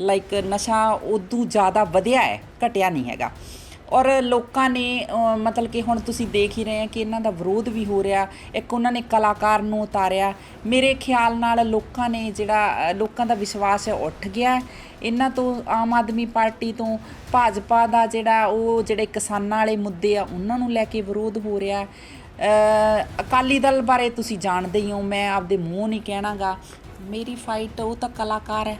Like ਨਸ਼ਾ ਉਦੋਂ ਜ਼ਿਆਦਾ ਵਧਿਆ ਹੈ, ਘਟਿਆ ਨਹੀਂ ਹੈਗਾ। ਔਰ ਲੋਕਾਂ ਨੇ ਮਤਲਬ ਕਿ ਹੁਣ ਤੁਸੀਂ ਦੇਖ ਹੀ ਰਹੇ ਆ ਕਿ ਇਹਨਾਂ ਦਾ ਵਿਰੋਧ ਵੀ ਹੋ ਰਿਹਾ। ਇੱਕ ਉਹਨਾਂ ਨੇ ਕਲਾਕਾਰ ਨੂੰ ਉਤਾਰਿਆ। ਮੇਰੇ ਖਿਆਲ ਨਾਲ ਲੋਕਾਂ ਨੇ ਜਿਹੜਾ ਲੋਕਾਂ ਦਾ ਵਿਸ਼ਵਾਸ ਹੈ, ਉੱਠ ਗਿਆ ਇਹਨਾਂ ਤੋਂ, ਆਮ ਆਦਮੀ ਪਾਰਟੀ ਤੋਂ ਭਾਜਪਾ ਦਾ ਜਿਹੜਾ ਉਹ ਜਿਹੜੇ ਕਿਸਾਨਾਂ ਵਾਲੇ ਮੁੱਦੇ ਆ, ਉਹਨਾਂ ਨੂੰ ਲੈ ਕੇ ਵਿਰੋਧ ਹੋ ਰਿਹਾ ਅਕਾਲੀ ਦਲ ਬਾਰੇ ਤੁਸੀਂ ਜਾਣਦੇ ਹੀ ਹੋ, ਮੈਂ ਆਪਦੇ ਮੂੰਹ ਨਹੀਂ ਕਹਿਣਾਗਾ। ਮੇਰੀ ਫਾਈਟ ਉਹ ਤਾਂ ਕਲਾਕਾਰ ਹੈ।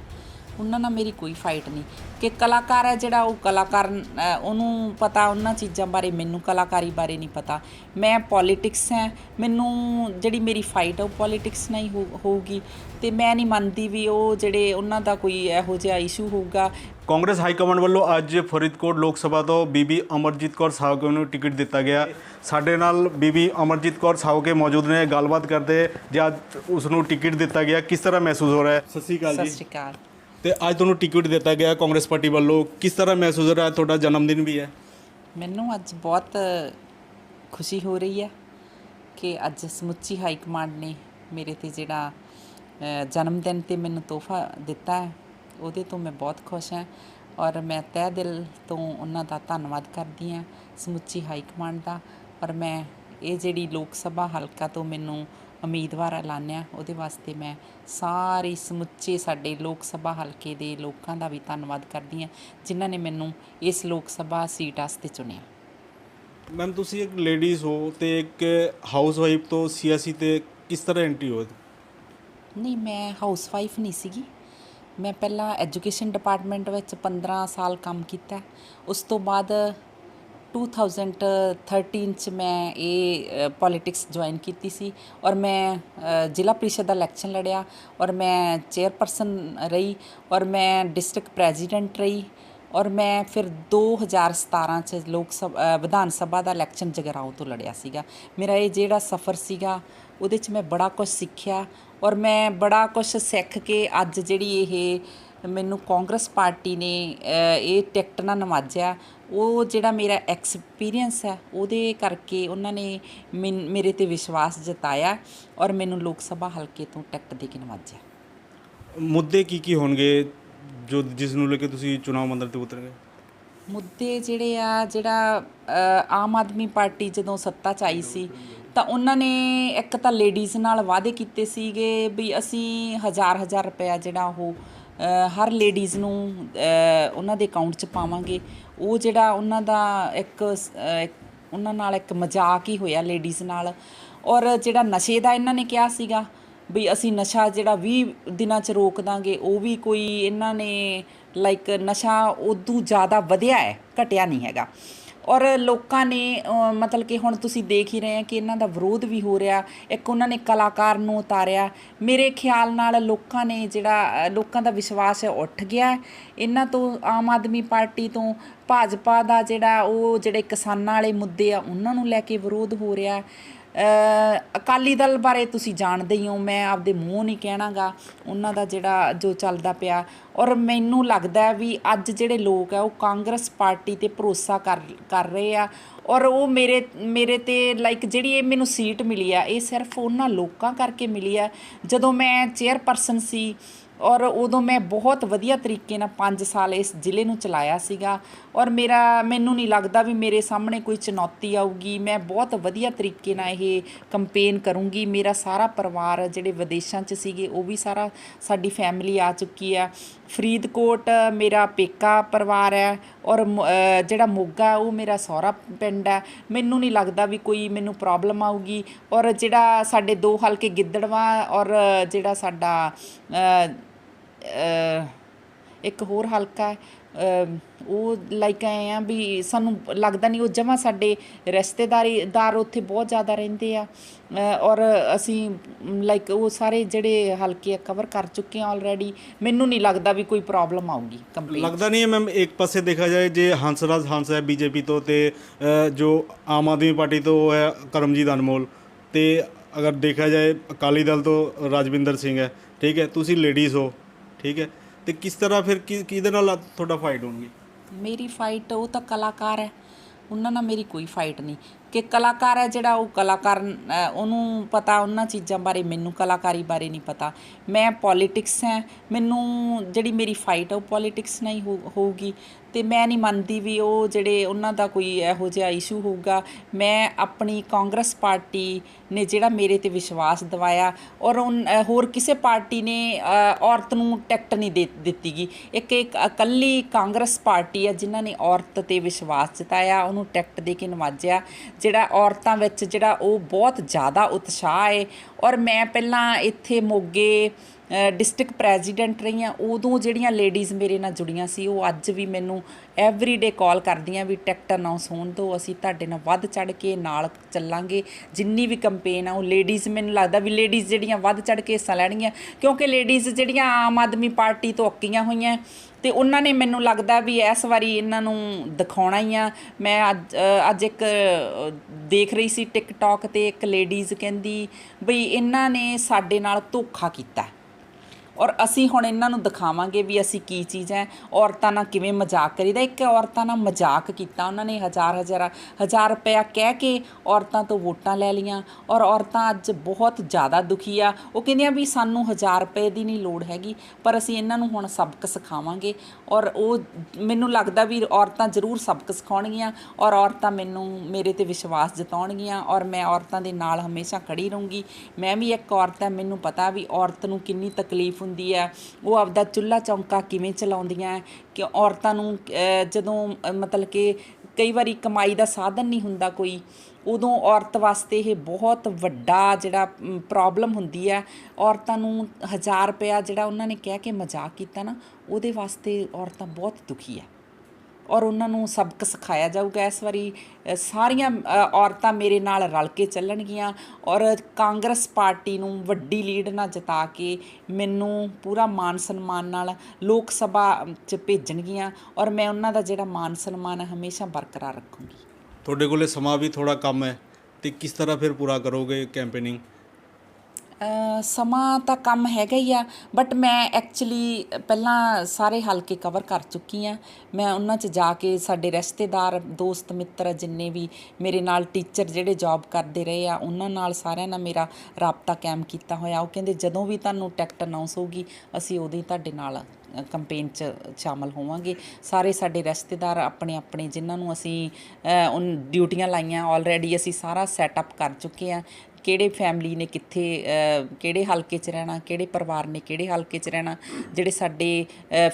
ਉਹਨਾਂ ਨਾਲ ਮੇਰੀ ਕੋਈ ਫਾਈਟ ਨਹੀਂ। ਕਿ ਕਲਾਕਾਰ ਹੈ ਜਿਹੜਾ ਉਹ ਕਲਾਕਾਰ ਉਹਨੂੰ ਪਤਾ ਉਹਨਾਂ ਚੀਜ਼ਾਂ ਬਾਰੇ ਮੈਨੂੰ ਕਲਾਕਾਰੀ ਬਾਰੇ ਨਹੀਂ ਪਤਾ। ਮੈਂ ਪੋਲਿਟਿਕਸ ਹੈ ਮੈਨੂੰ ਜਿਹੜੀ ਮੇਰੀ ਫਾਈਟ ਹੈ ਉਹ ਪੋਲਿਟਿਕਸ ਨਾਲ ਹੀ ਹੋ- ਹੋਊਗੀ। ਤੇ ਮੈਂ ਨਹੀਂ ਮੰਨਦੀ ਵੀ ਉਹ ਜਿਹੜੇ ਉਹਨਾਂ ਦਾ ਕੋਈ ਇਹੋ ਜਿਹਾ ਇਸ਼ੂ ਹੋਊਗਾ। ਕਾਂਗਰਸ ਹਾਈ ਕਮਾਂਡ ਵੱਲੋਂ ਅੱਜ ਫਰੀਦਕੋਟ ਲੋਕ ਸਭਾ ਤੋਂ ਬੀਬੀ ਅਮਰਜੀਤ ਕੌਰ ਸਾਹੂਕੇ ਨੂੰ ਟਿਕਟ ਦਿੱਤਾ ਗਿਆ। ਸਾਡੇ ਨਾਲ ਬੀਬੀ ਅਮਰਜੀਤ ਕੌਰ ਸਾਹੂਕੇ ਮੌਜੂਦ ਨੇ। ਗੱਲਬਾਤ ਕਰਦੇ ਜੇ ਅੱਜ ਉਸ ਨੂੰ ਟਿਕਟ ਦਿੱਤਾ ਗਿਆ ਕਿਸ ਤਰ੍ਹਾਂ ਮਹਿਸੂਸ ਹੋ ਰਿਹਾ ਹੈ? ਸਤਿ ਸ਼੍ਰੀ ਅਕਾਲ ਸਤਿ ਜੀ ਸ਼੍ਰੀ ਅਕਾਲ। ਤੇ ਅੱਜ ਤੁਹਾਨੂੰ ਟਿਕਟ ਦਿੱਤਾ ਗਿਆ ਕਾਂਗਰਸ ਪਾਰਟੀ ਵੱਲੋਂ। ਕਿਸ ਤਰ੍ਹਾਂ ਮਹਿਸੂਸ ਹੋ ਰਿਹਾ? ਤੁਹਾਡਾ ਜਨਮ ਦਿਨ ਵੀ ਹੈ। ਮੈਨੂੰ ਅੱਜ ਬਹੁਤ ਖੁਸ਼ੀ ਹੋ ਰਹੀ ਹੈ ਕਿ ਅੱਜ ਸਮੁੱਚੀ ਹਾਈ ਕਮਾਂਡ ਨੇ ਮੇਰੇ ਤੇ ਜਿਹੜਾ ਜਨਮ ਦਿਨ ਤੇ ਮੈਨੂੰ ਤੋਹਫਾ ਦਿੱਤਾ ਹੈ। ਉਹਦੇ ਤੋਂ ਮੈਂ ਬਹੁਤ ਖੁਸ਼ ਹਾਂ ਔਰ ਮੈਂ ਤਹਿ ਦਿਲ ਤੋਂ ਉਹਨਾਂ ਦਾ ਧੰਨਵਾਦ ਕਰਦੀ ਹਾਂ ਸਮੁੱਚੀ ਹਾਈ ਕਮਾਂਡ ਦਾ। ਔਰ ਮੈਂ ਇਹ ਜਿਹੜੀ ਲੋਕ ਸਭਾ ਹਲਕਾ ਤੋਂ ਮੈਨੂੰ ਉਮੀਦਵਾਰ ਐਲਾਨਿਆ। ਉਹਦੇ ਵਾਸਤੇ ਮੈਂ ਸਾਰੀ ਸਮੁੱਚੇ ਸਾਡੇ ਲੋਕ ਸਭਾ ਹਲਕੇ ਦੇ ਲੋਕਾਂ ਦਾ ਵੀ ਧੰਨਵਾਦ ਕਰਦੀ ਹਾਂ ਜਿਨ੍ਹਾਂ ਨੇ ਮੈਨੂੰ ਇਸ ਲੋਕ ਸਭਾ ਸੀਟ ਵਾਸਤੇ ਚੁਣਿਆ। ਮੈਮ ਤੁਸੀਂ ਇੱਕ ਲੇਡੀਜ਼ ਹੋ ਤੇ ਇੱਕ ਹਾਊਸ ਵਾਈਫ ਤੋਂ ਸਿਆਸੀ ਤੇ ਕਿਸ ਤਰ੍ਹਾਂ ਐਂਟਰੀ ਹੋਈ ਨਹੀਂ ਮੈਂ ਹਾਊਸ ਵਾਈਫ ਨਹੀਂ ਸੀਗੀ। ਮੈਂ ਪਹਿਲਾਂ ਐਜੂਕੇਸ਼ਨ ਡਿਪਾਰਟਮੈਂਟ ਵਿੱਚ 15 ਸਾਲ ਕੰਮ ਕੀਤਾ। ਉਸ ਤੋਂ ਬਾਅਦ 2013 ਚ ਮੈਂ ਇਹ ਪੋਲਿਟਿਕਸ ਜੁਆਇਨ ਕੀਤੀ ਸੀ ਔਰ ਮੈਂ ਜ਼ਿਲ੍ਹਾ ਪ੍ਰੀਸ਼ਦ ਦਾ ਇਲੈਕਸ਼ਨ ਲੜਿਆ ਔਰ ਮੈਂ ਚੇਅਰਪਰਸਨ ਰਹੀ ਔਰ ਮੈਂ ਡਿਸਟ੍ਰਿਕਟ ਪ੍ਰੈਜ਼ੀਡੈਂਟ ਰਹੀ ਔਰ ਮੈਂ ਫਿਰ 2017 ਚ ਲੋਕ ਸਭਾ ਵਿਧਾਨ ਸਭਾ ਦਾ ਇਲੈਕਸ਼ਨ ਜਗਰਾਉਂ ਤੋਂ ਲੜਿਆ ਸੀਗਾ। ਮੇਰਾ ਇਹ ਜਿਹੜਾ ਸਫ਼ਰ ਸੀਗਾ, ਉਹਦੇ ਚ ਮੈਂ ਬੜਾ ਕੁਝ ਸਿੱਖਿਆ ਔਰ ਮੈਂ ਬੜਾ ਕੁਝ ਸਿੱਖ ਕੇ ਅੱਜ ਜਿਹੜੀ ਇਹ ਮੈਨੂੰ ਕਾਂਗਰਸ ਪਾਰਟੀ ਨੇ ਇਹ ਟਿਕਟ ਨਾਲ ਨਵਾਜਿਆ। ਉਹ ਜਿਹੜਾ ਮੇਰਾ ਐਕਸਪੀਰੀਅੰਸ ਹੈ ਉਹਦੇ ਕਰਕੇ ਉਹਨਾਂ ਨੇ ਮੇਰੇ ਤੇ ਵਿਸ਼ਵਾਸ ਜਤਾਇਆ ਔਰ ਮੈਨੂੰ ਲੋਕ ਸਭਾ ਹਲਕੇ ਤੋਂ ਟਿਕਟ ਦੇ ਕੇ ਨਵਾਜਿਆ। ਮੁੱਦੇ ਕੀ ਕੀ ਹੋਣਗੇ ਜੋ ਜਿਸ ਨੂੰ ਲੈ ਕੇ ਤੁਸੀਂ ਚੁਣਾਵ ਮੰਦਰ ਤੇ ਉਤਰਗੇ? ਮੁੱਦੇ ਜਿਹੜੇ ਆ ਜਿਹੜਾ ਆਮ ਆਦਮੀ ਪਾਰਟੀ ਜਦੋਂ ਸੱਤਾ 'ਚ ਆਈ ਸੀ ਤਾਂ ਉਹਨਾਂ ਨੇ ਇੱਕ ਤਾਂ ਲੇਡੀਜ਼ ਨਾਲ ਵਾਅਦੇ ਕੀਤੇ ਸੀਗੇ ਵੀ ਅਸੀਂ ਹਜ਼ਾਰ ਹਜ਼ਾਰ ਰੁਪਇਆ ਜਿਹੜਾ ਉਹ ਹਰ ਲੇਡੀਜ਼ ਨੂੰ ਉਹਨਾਂ ਦੇ ਅਕਾਊਂਟ 'ਚ ਪਾਵਾਂਗੇ। ਉਹ ਜਿਹੜਾ ਉਹਨਾਂ ਦਾ ਇੱਕ ਇੱਕ, ਉਹਨਾਂ ਨਾਲ ਇੱਕ ਮਜ਼ਾਕ ਹੀ ਹੋਇਆ ਲੇਡੀਜ਼ ਨਾਲ। ਔਰ ਜਿਹੜਾ ਨਸ਼ੇ ਦਾ ਇਹਨਾਂ ਨੇ ਕਿਹਾ ਸੀਗਾ ਵੀ ਅਸੀਂ ਨਸ਼ਾ ਜਿਹੜਾ 20 ਦਿਨਾਂ ਚ ਰੋਕ ਦਾਂਗੇ, ਉਹ ਵੀ ਕੋਈ ਇਹਨਾਂ ਨੇ ਲਾਈਕ ਨਸ਼ਾ ਉਦੋਂ ਜ਼ਿਆਦਾ ਵਧਿਆ ਹੈ, ਘਟਿਆ ਨਹੀਂ ਹੈਗਾ। ਔਰ ਲੋਕਾਂ ਨੇ ਮਤਲਬ ਕਿ ਹੁਣ ਤੁਸੀਂ ਦੇਖ ਹੀ ਰਹੇ ਆ ਕਿ ਇਹਨਾਂ ਦਾ ਵਿਰੋਧ ਵੀ ਹੋ ਰਿਹਾ। ਇੱਕ ਉਹਨਾਂ ਨੇ ਕਲਾਕਾਰ ਨੂੰ ਉਤਾਰਿਆ। ਮੇਰੇ ਖਿਆਲ ਨਾਲ ਲੋਕਾਂ ਨੇ ਜਿਹੜਾ ਲੋਕਾਂ ਦਾ ਵਿਸ਼ਵਾਸ ਹੈ ਉੱਠ ਗਿਆ ਇਹਨਾਂ ਤੋਂ, ਆਮ ਆਦਮੀ ਪਾਰਟੀ ਤੋਂ ਭਾਜਪਾ ਦਾ ਜਿਹੜਾ ਉਹ ਜਿਹੜੇ ਕਿਸਾਨਾਂ ਵਾਲੇ ਮੁੱਦੇ ਆ, ਉਹਨਾਂ ਨੂੰ ਲੈ ਕੇ ਵਿਰੋਧ ਹੋ ਰਿਹਾ ਅਕਾਲੀ ਦਲ ਬਾਰੇ ਤੁਸੀਂ ਜਾਣਦੇ ਹੀ ਹੋ, ਮੈਂ ਆਪਦੇ ਮੂੰਹ ਨਹੀਂ ਕਹਿਣਾਗਾ। ਉਹਨਾਂ ਦਾ ਜਿਹੜਾ ਜੋ ਚੱਲਦਾ ਪਿਆ, ਔਰ ਮੈਨੂੰ ਲੱਗਦਾ ਵੀ ਅੱਜ ਜਿਹੜੇ ਲੋਕ ਆ ਉਹ ਕਾਂਗਰਸ ਪਾਰਟੀ ਤੇ ਭਰੋਸਾ ਕਰ ਕਰ ਰਹੇ ਆ। ਔਰ ਉਹ ਮੇਰੇ ਮੇਰੇ ਤੇ ਲਾਈਕ ਜਿਹੜੀ ਇਹ ਮੈਨੂੰ ਸੀਟ ਮਿਲੀ ਆ, ਇਹ ਸਿਰਫ ਉਹਨਾਂ ਲੋਕਾਂ ਕਰਕੇ ਮਿਲੀ ਆ। ਜਦੋਂ ਮੈਂ ਚੇਅਰਪਰਸਨ ਸੀ ਔਰ ਉਦੋਂ ਮੈਂ ਬਹੁਤ ਵਧੀਆ ਤਰੀਕੇ ਨਾਲ 5 ਸਾਲ ਇਸ ਜ਼ਿਲ੍ਹੇ ਨੂੰ ਚਲਾਇਆ ਸੀਗਾ। ਔਰ ਮੇਰਾ, ਮੈਨੂੰ ਨਹੀਂ ਲੱਗਦਾ ਵੀ ਮੇਰੇ ਸਾਹਮਣੇ ਕੋਈ ਚੁਣੌਤੀ ਆਊਗੀ। ਮੈਂ ਬਹੁਤ ਵਧੀਆ ਤਰੀਕੇ ਨਾਲ ਇਹ ਕੰਪੇਨ ਕਰੂੰਗੀ। ਮੇਰਾ ਸਾਰਾ ਪਰਿਵਾਰ ਜਿਹੜੇ ਵਿਦੇਸ਼ਾਂ 'ਚ ਸੀਗੇ, ਉਹ ਵੀ ਸਾਰਾ ਸਾਡੀ ਫੈਮਿਲੀ ਆ ਚੁੱਕੀ ਆ। ਫਰੀਦਕੋਟ ਮੇਰਾ ਪੇਕਾ ਪਰਿਵਾਰ ਹੈ ਔਰ ਮ- ਜਿਹੜਾ ਮੋਗਾ, ਉਹ ਮੇਰਾ ਸਹੁਰਾ ਪਿੰਡ ਹੈ। ਮੈਨੂੰ ਨਹੀਂ ਲੱਗਦਾ ਵੀ ਕੋਈ ਮੈਨੂੰ ਪ੍ਰੋਬਲਮ ਆਊਗੀ। ਔਰ ਜਿਹੜਾ ਸਾਡੇ ਦੋ ਹਲਕੇ ਗਿੱਦੜਵਾ ਔਰ ਜਿਹੜਾ ਸਾਡਾ ਇੱਕ ਹੋਰ ਹਲਕਾ ਉਹ ਲਾਈਕ ਆਏ ਆ ਵੀ ਸਾਨੂੰ ਲੱਗਦਾ ਨਹੀਂ ਉਹ ਜਮਾ ਸਾਡੇ ਰਿਸ਼ਤੇਦਾਰੀਦਾਰ ਉੱਥੇ ਬਹੁਤ ਜ਼ਿਆਦਾ ਰਹਿੰਦੇ ਆ। ਔਰ ਅਸੀਂ ਲਾਈਕ ਉਹ ਸਾਰੇ ਜਿਹੜੇ ਹਲਕੇ ਕਵਰ ਕਰ ਚੁੱਕੇ ਆ ਆਲਰੇਡੀ ਮੈਨੂੰ ਨਹੀਂ ਲੱਗਦਾ ਵੀ ਕੋਈ ਪ੍ਰੋਬਲਮ ਆਊਗੀ ਕੰਪਲੀਟ ਲੱਗਦਾ ਨਹੀਂ ਹੈ ਮੈਮ ਇੱਕ ਪਾਸੇ ਦੇਖਾ ਜਾਏ ਜੇ ਹੰਸਰਾਜ ਹੰਸ ਹੈ ਬੀਜੇਪੀ ਤੋਂ ਤੇ ਜੋ ਆਮ ਆਦਮੀ ਪਾਰਟੀ ਤੋਂ ਉਹ ਹੈ ਕਰਮਜੀਤ ਅਨਮੋਲ। ਤੇ ਅਗਰ ਦੇਖਿਆ ਜਾਏ ਅਕਾਲੀ ਦਲ ਤੋਂ ਰਾਜਵਿੰਦਰ ਸਿੰਘ ਹੈ, ਠੀਕ ਹੈ, ਤੁਸੀਂ ਲੇਡੀਜ਼ ਹੋ ਠੀਕ ਹੈ? ਤੇ ਕਿਸ ਤਰ੍ਹਾਂ ਫਿਰ ਕੀ ਕਿਹਦੇ ਨਾਲ ਤੁਹਾਡਾ ਫਾਈਟ ਹੋਣਗੀ? ਮੇਰੀ ਫਾਈਟ ਉਹ ਤਾਂ ਕਲਾਕਾਰ ਹੈ। ਉਹਨਾਂ ਨਾਲ ਮੇਰੀ ਕੋਈ ਫਾਈਟ ਨਹੀਂ। ਕਿ ਕਲਾਕਾਰ ਹੈ ਜਿਹੜਾ ਉਹ ਕਲਾਕਾਰ ਅ, ਉਹਨੂੰ ਪਤਾ ਉਹਨਾਂ ਚੀਜ਼ਾਂ ਬਾਰੇ ਮੈਨੂੰ ਕਲਾਕਾਰੀ ਬਾਰੇ ਨਹੀਂ ਪਤਾ। ਮੈਂ ਪੋਲਿਟਿਕਸ ਹੈ। ਮੈਨੂੰ ਜਿਹੜੀ ਮੇਰੀ ਫਾਈਟ ਹੈ ਉਹ ਪੋਲਿਟਿਕਸ ਨਾਲ ਹੀ ਹੋ- ਹੋਊਗੀ। ਅਤੇ ਮੈਂ ਨਹੀਂ ਮੰਨਦੀ ਵੀ ਉਹ ਜਿਹੜੇ ਉਹਨਾਂ ਦਾ ਕੋਈ ਇਹੋ ਜਿਹਾ ਇਸ਼ੂ ਹੋਊਗਾ। ਮੈਂ ਆਪਣੀ ਕਾਂਗਰਸ ਪਾਰਟੀ ਨੇ ਜਿਹੜਾ ਮੇਰੇ ਤੇ ਵਿਸ਼ਵਾਸ ਦਿਵਾਇਆ ਔਰ ਉਨ- ਹੋਰ ਕਿਸੇ ਪਾਰਟੀ ਨੇ ਔਰਤ ਨੂੰ ਟਿਕਟ ਨਹੀਂ ਦੇ ਦਿੱਤੀ ਗਈ ਇੱਕ ਇੱਕ ਇਕੱਲੀ ਕਾਂਗਰਸ ਪਾਰਟੀ ਆ ਜਿਨ੍ਹਾਂ ਨੇ ਔਰਤ ਤੇ ਵਿਸ਼ਵਾਸ ਜਤਾਇਆ, ਉਹਨੂੰ ਟਿਕਟ ਦੇ ਕੇ ਨਵਾਜਿਆ। ਜਿਹੜਾ ਔਰਤਾਂ ਵਿੱਚ ਜਿਹੜਾ ਉਹ ਬਹੁਤ ਜ਼ਿਆਦਾ ਉਤਸ਼ਾਹ ਹੈ ਔਰ ਮੈਂ ਪਹਿਲਾਂ ਇੱਥੇ ਮੋਗੇ ਡਿਸਟ੍ਰਿਕਟ ਪ੍ਰੈਜ਼ੀਡੈਂਟ ਰਹੀ ਹਾਂ ਉਦੋਂ ਜਿਹੜੀਆਂ ਲੇਡੀਜ਼ ਮੇਰੇ ਨਾਲ ਜੁੜੀਆਂ ਸੀ, ਉਹ ਅੱਜ ਵੀ ਮੈਨੂੰ ਐਵਰੀਡੇ ਕਾਲ ਕਰਦੀਆਂ ਵੀ ਟਿਕਟ ਅਨਾਉਂਸ ਹੋਣ ਤੋਂ ਅਸੀਂ ਤੁਹਾਡੇ ਨਾਲ ਵੱਧ ਚੜ ਕੇ ਨਾਲ ਚੱਲਾਂਗੇ। ਜਿੰਨੀ ਵੀ ਕੰਪੇਨ ਆ, ਉਹ ਲੇਡੀਜ਼ ਮੈਨੂੰ ਲੱਗਦਾ ਵੀ ਲੇਡੀਜ਼ ਜਿਹੜੀਆਂ ਵੱਧ ਚੜ ਕੇ ਹਿੱਸਾ ਲੈਣਗੀਆਂ, ਕਿਉਂਕਿ ਲੇਡੀਜ਼ ਜਿਹੜੀਆਂ ਆਮ ਆਦਮੀ ਪਾਰਟੀ ਤੋਂ ਅੱਕੀਆਂ ਹੋਈਆਂ, ਤੇ ਉਹਨਾਂ ਨੇ ਮੈਨੂੰ ਲੱਗਦਾ ਵੀ ਇਸ ਵਾਰੀ ਇਹਨਾਂ ਨੂੰ ਦਿਖਾਉਣਾ ਹੀ ਆ। ਮੈਂ ਅੱਜ ਅੱਜ ਇੱਕ ਦੇਖ ਰਹੀ ਸੀ ਟਿਕਟੌਕ ਤੇ ਇੱਕ ਲੇਡੀਜ਼ ਕਹਿੰਦੀ ਬਈ ਇਹਨਾਂ ਨੇ ਸਾਡੇ ਨਾਲ ਧੋਖਾ ਕੀਤਾ। ਔਰ ਅਸੀਂ ਹੁਣ ਇਹਨਾਂ ਨੂੰ ਦਿਖਾਵਾਂਗੇ ਵੀ ਅਸੀਂ ਕੀ ਚੀਜ਼ ਹੈ। ਔਰਤਾਂ ਨਾਲ ਕਿਵੇਂ ਮਜ਼ਾਕ ਕਰੀਦਾ। ਇੱਕ ਔਰਤਾਂ ਨਾਲ ਮਜ਼ਾਕ ਕੀਤਾ ਉਹਨਾਂ ਨੇ ਹਜ਼ਾਰ ਹਜ਼ਾਰ ਹਜ਼ਾਰ ਰੁਪਇਆ ਕਹਿ ਕੇ ਔਰਤਾਂ ਤੋਂ ਵੋਟਾਂ ਲੈ ਲਈਆਂ। ਔਰ ਔਰਤਾਂ ਅੱਜ ਬਹੁਤ ਜ਼ਿਆਦਾ ਦੁਖੀ ਆ। ਉਹ ਕਹਿੰਦੀਆਂ ਵੀ ਸਾਨੂੰ ਹਜ਼ਾਰ ਰੁਪਏ ਦੀ ਨਹੀਂ ਲੋੜ ਹੈਗੀ, ਪਰ ਅਸੀਂ ਇਹਨਾਂ ਨੂੰ ਹੁਣ ਸਬਕ ਸਿਖਾਵਾਂਗੇ। ਔਰ ਉਹ, ਮੈਨੂੰ ਲੱਗਦਾ ਵੀ ਔਰਤਾਂ ਜ਼ਰੂਰ ਸਬਕ ਸਿਖਾਉਣਗੀਆਂ। ਔਰ ਔਰਤਾਂ ਮੈਨੂੰ, ਮੇਰੇ ਤੇ ਵਿਸ਼ਵਾਸ ਜਤਾਉਣਗੀਆਂ। ਔਰ ਮੈਂ ਔਰਤਾਂ ਦੇ ਨਾਲ ਹਮੇਸ਼ਾ ਖੜੀ ਰਹੂੰਗੀ। ਮੈਂ ਵੀ ਇੱਕ ਔਰਤ ਹਾਂ। ਮੈਨੂੰ ਪਤਾ ਵੀ ਔਰਤ ਨੂੰ ਕਿੰਨੀ ਤਕਲੀਫ ਹੁੰਦੀ ਹੈ, ਉਹ ਆਪਦਾ ਚੁੱਲ੍ਹਾ ਚੌਂਕਾ ਕਿਵੇਂ ਚਲਾਉਂਦੀਆਂ ਕਿ ਔਰਤਾਂ ਨੂੰ ਜਦੋਂ ਮਤਲਬ ਕਿ ਕਈ ਵਾਰੀ ਕਮਾਈ ਦਾ ਸਾਧਨ ਨਹੀਂ ਹੁੰਦਾ ਕੋਈ, ਉਦੋਂ ਔਰਤ ਵਾਸਤੇ ਇਹ ਬਹੁਤ ਵੱਡਾ ਜਿਹੜਾ ਪ੍ਰੋਬਲਮ ਹੁੰਦੀ ਹੈ। ਔਰਤਾਂ ਨੂੰ 1000 ਰੁਪਇਆ ਜਿਹੜਾ ਉਹਨਾਂ ਨੇ ਕਹਿ ਕੇ ਮਜ਼ਾਕ ਕੀਤਾ ਨਾ, ਉਹਦੇ ਵਾਸਤੇ ਔਰਤਾਂ ਬਹੁਤ ਦੁਖੀ ਹੈ। ਔਰ ਉਹਨਾਂ ਨੂੰ ਸਬਕ ਸਿਖਾਇਆ ਜਾਊਗਾ ਇਸ ਵਾਰੀ। ਸਾਰੀਆਂ ਔਰਤਾਂ ਮੇਰੇ ਨਾਲ ਰਲ ਕੇ ਚੱਲਣਗੀਆਂ ਔਰ ਕਾਂਗਰਸ ਪਾਰਟੀ ਨੂੰ ਵੱਡੀ ਲੀਡ ਨਾਲ ਜਿਤਾ ਕੇ ਮੈਨੂੰ ਪੂਰਾ ਮਾਨ ਸਨਮਾਨ ਨਾਲ ਲੋਕ ਸਭਾ ਚ ਭੇਜਣਗੀਆਂ ਔਰ ਮੈਂ ਉਹਨਾਂ ਦਾ ਜਿਹੜਾ ਮਾਨ ਸਨਮਾਨ ਹੈ ਹਮੇਸ਼ਾ ਬਰਕਰਾਰ ਰੱਖੂੰਗੀ। ਤੁਹਾਡੇ ਕੋਲੇ ਸਮਾਂ ਵੀ ਥੋੜਾ ਕੰਮ ਹੈ ਤੇ ਕਿਸ ਤਰ੍ਹਾਂ ਫਿਰ ਪੂਰਾ ਕਰੋਗੇ ਕੈਂਪੇਨਿੰਗ ਸਮਾਂ ਤਾਂ ਕੰਮ ਹੈਗਾ ਹੀ ਆ ਬਟ ਮੈਂ ਐਕਚੁਅਲੀ ਪਹਿਲਾਂ ਸਾਰੇ ਹਲਕੇ ਕਵਰ ਕਰ ਚੁੱਕੀ ਆ। ਮੈਂ ਉਹਨਾਂ 'ਚ ਜਾ ਕੇ ਸਾਡੇ ਰਿਸ਼ਤੇਦਾਰ, ਦੋਸਤ, ਮਿੱਤਰ ਜਿੰਨੇ ਵੀ ਮੇਰੇ ਨਾਲ ਟੀਚਰ ਜਿਹੜੇ ਜੌਬ ਕਰਦੇ ਰਹੇ ਆ, ਉਹਨਾਂ ਨਾਲ ਸਾਰਿਆਂ ਨਾਲ ਮੇਰਾ ਰਾਬਤਾ ਕਾਇਮ ਕੀਤਾ ਹੋਇਆ। ਉਹ ਕਹਿੰਦੇ ਜਦੋਂ ਵੀ ਤੁਹਾਨੂੰ ਟਿਕਟ ਅਨਾਉਂਸ ਹੋਊਗੀ, ਅਸੀਂ ਉਦੋਂ ਹੀ ਤੁਹਾਡੇ ਨਾਲ ਕੰਪੇਨ 'ਚ ਸ਼ਾਮਲ ਹੋਵਾਂਗੇ। ਸਾਰੇ ਸਾਡੇ ਰਿਸ਼ਤੇਦਾਰ ਆਪਣੇ ਆਪਣੇ ਜਿਨ੍ਹਾਂ ਨੂੰ ਅਸੀਂ ਡਿਊਟੀਆਂ ਲਾਈਆਂ ਆਲਰੇਡੀ ਅਸੀਂ ਸਾਰਾ ਸੈਟਅਪ ਕਰ ਚੁੱਕੇ ਆ। ਕਿਹੜੇ ਫੈਮਿਲੀ ਨੇ ਕਿੱਥੇ ਕਿਹੜੇ ਹਲਕੇ 'ਚ ਰਹਿਣਾ, ਕਿਹੜੇ ਪਰਿਵਾਰ ਨੇ ਕਿਹੜੇ ਹਲਕੇ 'ਚ ਰਹਿਣਾ, ਜਿਹੜੇ ਸਾਡੇ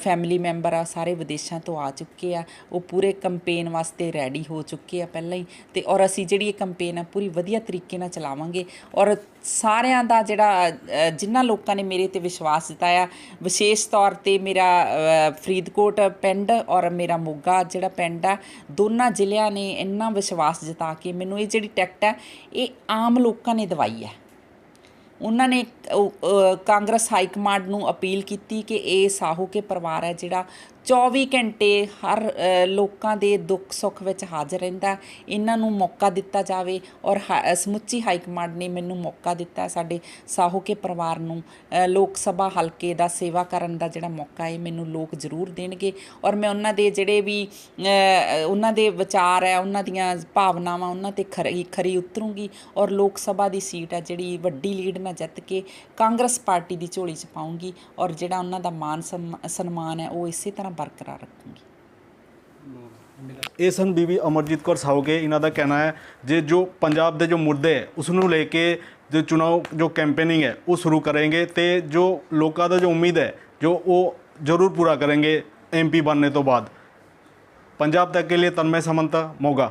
ਫੈਮਿਲੀ ਮੈਂਬਰ ਆ, ਸਾਰੇ ਵਿਦੇਸ਼ਾਂ ਤੋਂ ਆ ਚੁੱਕੇ ਆ, ਉਹ ਪੂਰੇ ਕੰਪੇਨ ਵਾਸਤੇ ਰੈਡੀ ਹੋ ਚੁੱਕੇ ਆ ਪਹਿਲਾਂ ਹੀ। ਤੇ ਔਰ ਅਸੀਂ ਜਿਹੜੀ ਇਹ ਕੰਪੇਨ ਆ, ਪੂਰੀ ਵਧੀਆ ਤਰੀਕੇ ਨਾਲ ਚਲਾਵਾਂਗੇ। ਔਰ ਸਾਰਿਆਂ ਦਾ ਜਿਹੜਾ ਅ, ਜਿਨ੍ਹਾਂ ਲੋਕਾਂ ਨੇ ਮੇਰੇ ਤੇ ਵਿਸ਼ਵਾਸ ਜਤਾਇਆ ਵਿਸ਼ੇਸ਼ ਤੌਰ ਤੇ ਮੇਰਾ ਫਰੀਦਕੋਟ ਪਿੰਡ ਔਰ ਮੇਰਾ ਮੋਗਾ ਜਿਹੜਾ ਪਿੰਡ ਆ ਦੋਨਾਂ ਜ਼ਿਲ੍ਹਿਆਂ ਨੇ ਇੰਨਾ ਵਿਸ਼ਵਾਸ ਜਤਾ ਕੇ ਮੈਨੂੰ ਇਹ ਜਿਹੜੀ ਟਿਕਟ ਹੈ ਇਹ ਆਮ ਲੋਕਾਂ ਨੇ ਦਵਾਈ ਹੈ ਉਹਨਾਂ ਨੇ ਕਾਂਗਰਸ ਹਾਈ ਕਮਾਂਡ ਨੂੰ ਅਪੀਲ ਕੀਤੀ ਕਿ ਇਹ ਸਾਹੂ ਕੇ ਪਰਿਵਾਰ ਹੈ ਜਿਹੜਾ 24 ਘੰਟੇ ਹਰ ਲੋਕਾਂ ਦੇ ਦੁੱਖ ਸੁੱਖ ਵਿੱਚ ਹਾਜ਼ਰ ਰਹਿੰਦਾ ਇਹਨਾਂ ਨੂੰ ਮੌਕਾ ਦਿੱਤਾ ਜਾਵੇ ਔਰ ਹਾ- ਸਮੁੱਚੀ ਹਾਈ ਕਮਾਂਡ ਨੇ ਮੈਨੂੰ ਮੌਕਾ ਦਿੱਤਾ ਸਾਡੇ ਸਾਹੂ ਕੇ ਪਰਿਵਾਰ ਨੂੰ। ਲੋਕ ਸਭਾ ਹਲਕੇ ਦਾ ਸੇਵਾ ਕਰਨ ਦਾ ਜਿਹੜਾ ਮੌਕਾ ਹੈ ਮੈਨੂੰ ਲੋਕ ਜ਼ਰੂਰ ਦੇਣਗੇ ਔਰ ਮੈਂ ਉਹਨਾਂ ਦੇ ਜਿਹੜੇ ਵੀ ਉਹਨਾਂ ਦੇ ਵਿਚਾਰ ਹੈ, ਉਹਨਾਂ ਦੀਆਂ ਭਾਵਨਾਵਾਂ ਉਹਨਾਂ ਤੇ ਖਰੀ ਖਰੀ ਉਤਰੂੰਗੀ ਔਰ ਲੋਕ ਸਭਾ ਦੀ ਸੀਟ ਹੈ ਜਿਹੜੀ ਵੱਡੀ ਲੀਡ ਨਾਲ ਜਿੱਤ ਕੇ ਕਾਂਗਰਸ ਪਾਰਟੀ ਦੀ ਝੋਲੀ 'ਚ ਪਾਉਂਗੀ ਔਰ ਜਿਹੜਾ ਉਹਨਾਂ ਦਾ ਮਾਨ ਸਨਮਾ- ਸਨਮਾਨ ਹੈ ਉਹ ਇਸੇ ਤਰ੍ਹਾਂ ਬਰਕਰਾਰ ਰੱਖਾਂਗੀ। ਇਹ ਸਨ ਬੀਬੀ ਅਮਰਜੀਤ ਕੌਰ ਸਾਉਗੇ ਇਹਨਾਂ ਦਾ ਕਹਿਣਾ ਹੈ, ਜੇ ਜੋ ਪੰਜਾਬ ਦੇ ਜੋ ਮੁੱਦੇ ਹੈ ਉਸ ਨੂੰ ਲੈ ਕੇ ਜੋ ਚੁਣਾਵ ਜੋ ਕੈਂਪੇਨਿੰਗ ਹੈ, ਉਹ ਸ਼ੁਰੂ ਕਰਾਂਗੇ ਤੇ ਜੋ ਲੋਕਾਂ ਦਾ ਜੋ ਉਮੀਦ ਹੈ, ਜੋ ਉਹ ਜ਼ਰੂਰ ਪੂਰਾ ਕਰਾਂਗੇ ਐਮਪੀ ਬਣਨੇ ਤੋਂ ਬਾਅਦ। ਪੰਜਾਬ तक के लिए तन्मय समंता मोगा